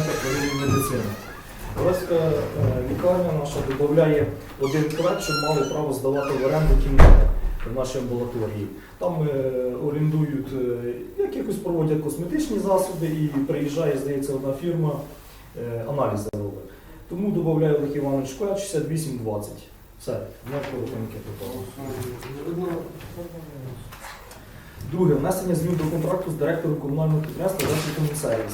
первинної медицини. Олеська е, лікарня наша додає один проект, щоб мали право здавати в оренду кімнати в нашій амбулаторії. Там е, орендують, е, якихось проводять косметичні засоби і приїжджає, здається, одна фірма аналізи робить. Тому додає Олег Іванович Школяр 6820. Все, не коротеньке питання. Друге, внесення змін до контракту з директором комунального підприємства «Речі сервіс».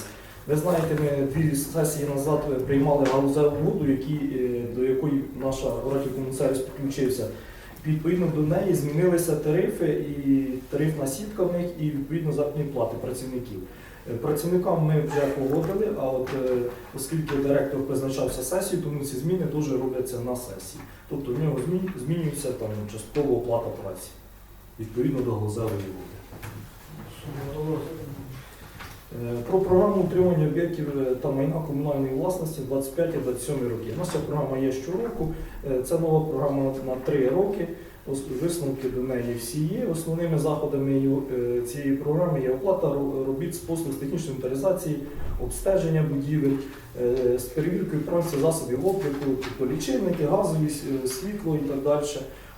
Ви знаєте, ми дві сесії назад приймали галузеву які, е, до якої наша Речі сервіс підключився. Відповідно до неї змінилися тарифи і тарифна сітка в них, і відповідно заробітні плати працівників. Е, Працівникам ми вже погодили, а от е, оскільки директор призначався сесію, тому ці зміни теж робляться на сесії. Тобто в нього змінюється там частково оплата праці відповідно до галузевої угоди. Е, Про програму утримання об'єктів е, та майна комунальної власності 25-27 роки. У нас ця програма є щороку. Це нова програма на 3 роки. Висновки до неї всі є. Основними заходами е, цієї програми є оплата робіт з послуг з технічної інвентаризації, обстеження будівель, з перевіркою правильності засобів обліку, тобто лічильники, газові світло і так далі.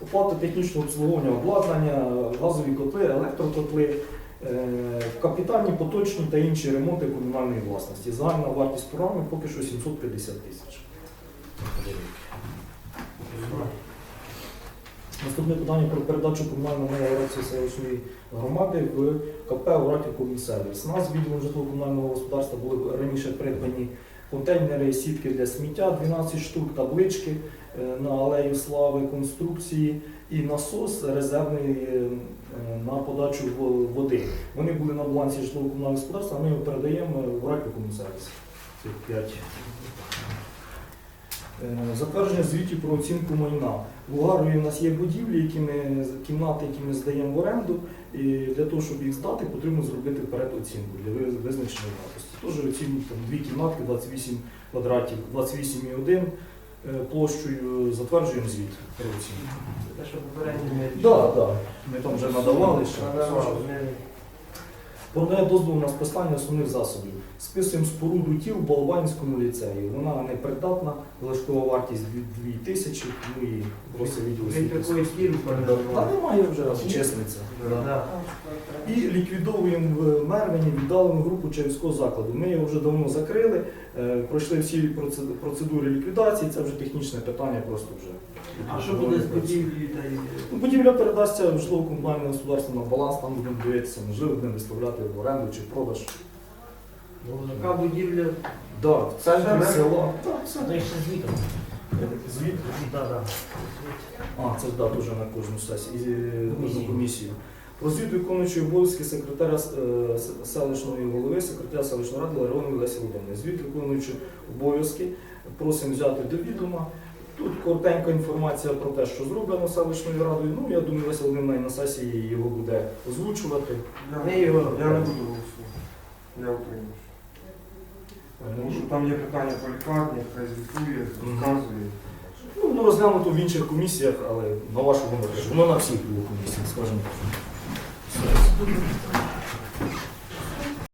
Оплата технічного обслуговування обладнання, газові котли, електрокотли, капітальні, поточні та інші ремонти комунальної власності. Загальна вартість програми поки що 750 тисяч. Наступне питання про передачу комунальної меліорації селищної громади в КП «Уратів Комісервіс». У нас відділом житлово-комунального господарства були раніше придбані контейнери, сітки для сміття, 12 штук, таблички е, на алею слави, конструкції і насос резервний е, на подачу води. Вони були на балансі житлово-комунального господарства, ми його передаємо в «Уратів Комісервіс». Це 5. Е, Затвердження звітів про оцінку майна. В Угарові у нас є будівлі, які ми, кімнати, які ми здаємо в оренду, і для того, щоб їх здати, потрібно зробити вперед оцінку для ви- визначення вартості. Теж оцінюють там дві кімнатки, 28 квадратів, 28,1 е, площею, затверджуємо звіт про оцінку. Те, що попередньо ми... Так, так. Ми там вже надавали ще. Надавали, ми- Продає дозвол на списання основних засобів. Списуємо споруду тіл в Болванському ліцеї. Вона непридатна, залишкова вартість 2 тисячі, тому і просить відділ Він освіти. такої фірми Та немає вже чесниця. І ліквідовуємо в Мервені віддалену групу Чайського закладу. Ми його вже давно закрили, е, пройшли всі процедури ліквідації, це вже технічне питання просто вже. А що буде з будівлею. Ну, Будівля передасться в житлово-комунальне господарство на баланс, там будемо дивитися, можливо, будемо виставляти в оренду чи продаж. Така будівля... Да, в центрі Це села. Так, все. Це ще звітом. Звіт. Да, да. А, це да, дуже на кожну сесію, і, е, Комісію. кожну комісію. Про звіт виконуючої обов'язки секретаря е, селищної голови, секретаря селищної ради Ларонової Лесі Володимирівни. Звіт виконуючи обов'язки, просимо взяти до відома. Тут коротенька інформація про те, що зроблено селищною радою. Ну, я думаю, Леся Володимирівна на сесії його буде озвучувати. Ми його... Я не буду голосувати. Я утримуюсь. Тому що там є питання по лікарні, хай звітує, розказує. Ну, воно розглянуто в інших комісіях, але на вашу думку, воно на всіх було комісіях, скажімо.